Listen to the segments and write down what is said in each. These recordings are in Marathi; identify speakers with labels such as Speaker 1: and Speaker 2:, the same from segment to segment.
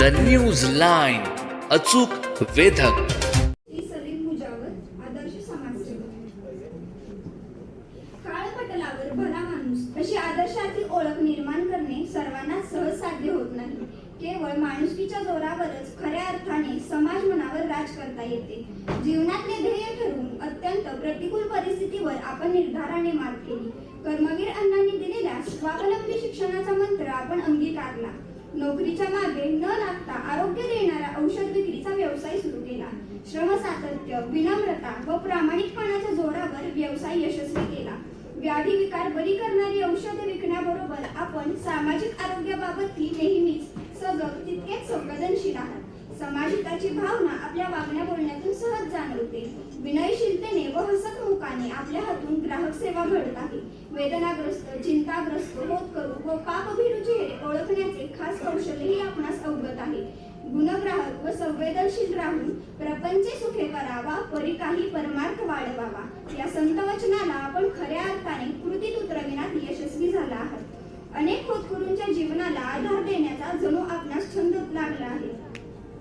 Speaker 1: द न्यूज लाईन अचूक वेधक.
Speaker 2: काळपटलावर भला माणूस अशी आदर्शाची ओळख निर्माण करणे सर्वांना सहज साध्य होत नाही. केवळ माणुसकीच्या जोरावरच खऱ्या अर्थाने समाज मनावर राज करता येते. जीवनातले ध्येय ठरवून अत्यंत प्रतिकूल परिस्थितीवर आपण निर्धाराने मात केली. कर्मवीर अण्णांनी दिलेल्या स्वावलंबी शिक्षणाचा मंत्र आपण अंगीकारला. नोकरीच्या मागे न लागता आरोग्य देणारा औषध विक्रीचा व्यवसाय सुरू केला. श्रम सातत्य विनम्रता व प्रामाणिकपणाच्या जोरावर व्यवसाय यशस्वी केला. व्याधी विकार बरी करणारी औषधे विकण्याबरोबर आपण सामाजिक आरोग्याबाबतही नेहमीच सजग तितकेच संवेदनशील आहात भावना आपल्या वागण्या बोलण्यातून सहज जाणवते. विनयशीलतेने व हसतमुखाने आपल्या हातून ग्राहक सेवा घडत आहे वेदनाग्रस्त चिंताग्रस्त होत करू व पापभीरू चेहरे ओळखण्याचे खास कौशल्यही आपणास अवगत आहे. गुणग्राहक व संवेदनशील राहून प्रपंचे सुखे करावा परी काही परमार्थ वाढवावा या संत वचनाला आपण खऱ्या अर्थाने कृतीत उतरविण्यात यशस्वी झाला आहात. अनेक होतकरूंच्या जीवनाला आधार देण्याचा जणू आपणास छंद लागला आहे.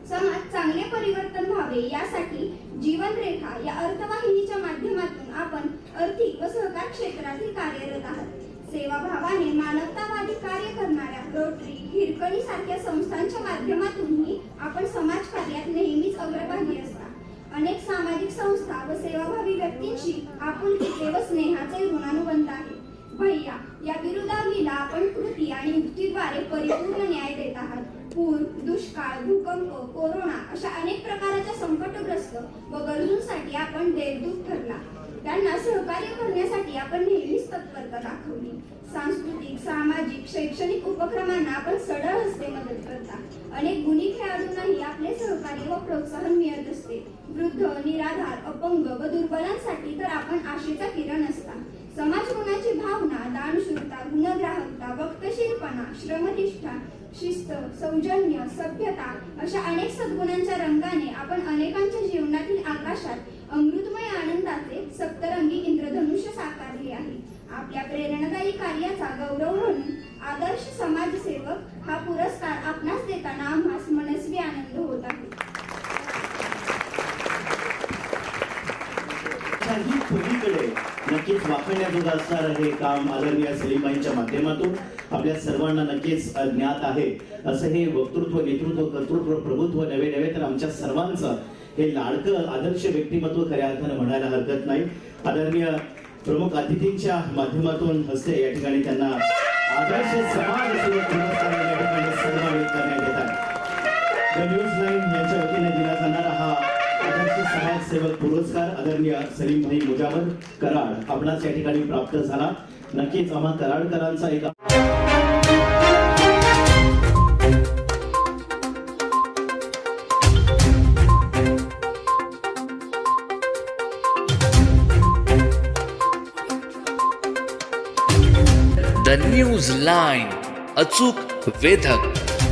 Speaker 2: समाज चांगले परिवर्तन व्हावे यासाठी जीवनरेखा या अर्थवाहिनीच्या माध्यमातून आपण आर्थिक व सहकार क्षेत्रातील कार्यरत आहात. सेवाभावाने मानवतावादी कार्य करणाऱ्या रोटरी हिरकणी सारख्या संस्थांच्या माध्यमातूनही आपण समाज कार्यात नेहमीच अग्रभागी असता. अनेक सामाजिक संस्था व सेवाभावी व्यक्तींशी आपुलकीचे व स्नेहाचे ऋणानुबंध आहे भैया या विरुद्धावीला आपण कृती आणि युक्तीद्वारे परिपूर्ण न्याय देत आहात. पूर दुष्काळ भूकंप कोरोना अशा अनेक प्रकारच्या संकटग्रस्त व गरजूंसाठी आपण देवदूत ठरला. त्यांना सहकार्य करण्यासाठी आपण नेहमीच तत्परता दाखवली. सांस्कृतिक सामाजिक शैक्षणिक उपक्रमांना आपण सडळ हस्ते मदत करता. अनेक गुणी खेळाडूंनाही आपले सहकार्य व प्रोत्साहन मिळत असते. वृद्ध निराधार अपंग व दुर्बलांसाठी तर आपण आशेचा किरण असता. समाज गुणाची भावना दानशूरता गुणग्राहकता वक्तशीरपणा श्रमनिष्ठा शिस्त सौजन्य सभ्यता अशा अनेक सद्गुणांच्या रंगाने आपण अनेकांच्या जीवनातील आकाशात अमृतमय आनंदाचे सप्तरंगी इंद्रधनुष्य साकारले आहे. आपल्या प्रेरणादायी कार्याचा गौरव म्हणून आदर्श समाजसेवक हा पुरस्कार आपणास देताना आम्हास मनस्वी आनंद होत आहे.
Speaker 3: पलीकडे नक्कीच वाखण्याजोगं असणार हे काम आदरणीय सलीमाईंच्या माध्यमातून? आपल्या सर्वांना नक्कीच ज्ञात आहे. असं हे वक्तृत्व नेतृत्व कर्तृत्व प्रभुत्व नवे नवे तर आमच्या सर्वांचं हे लाडकं आदर्श व्यक्तिमत्व खऱ्या अर्थानं म्हणायला हरकत नाही. आदरणीय प्रमुख अतिथींच्या माध्यमातून हस्ते या ठिकाणी त्यांना आदर्श समाज सेवक पुरस्कार या ठिकाणी सन्मानित करण्यात समाजसेवक पुरस्कार आदरणीय सलीमभाई मुजावर कराड आपणास या ठिकाणी प्राप्त झाला. नक्कीच आम्हा कराडकरांचा एक
Speaker 1: द न्यूज लाईन अचूक वेधक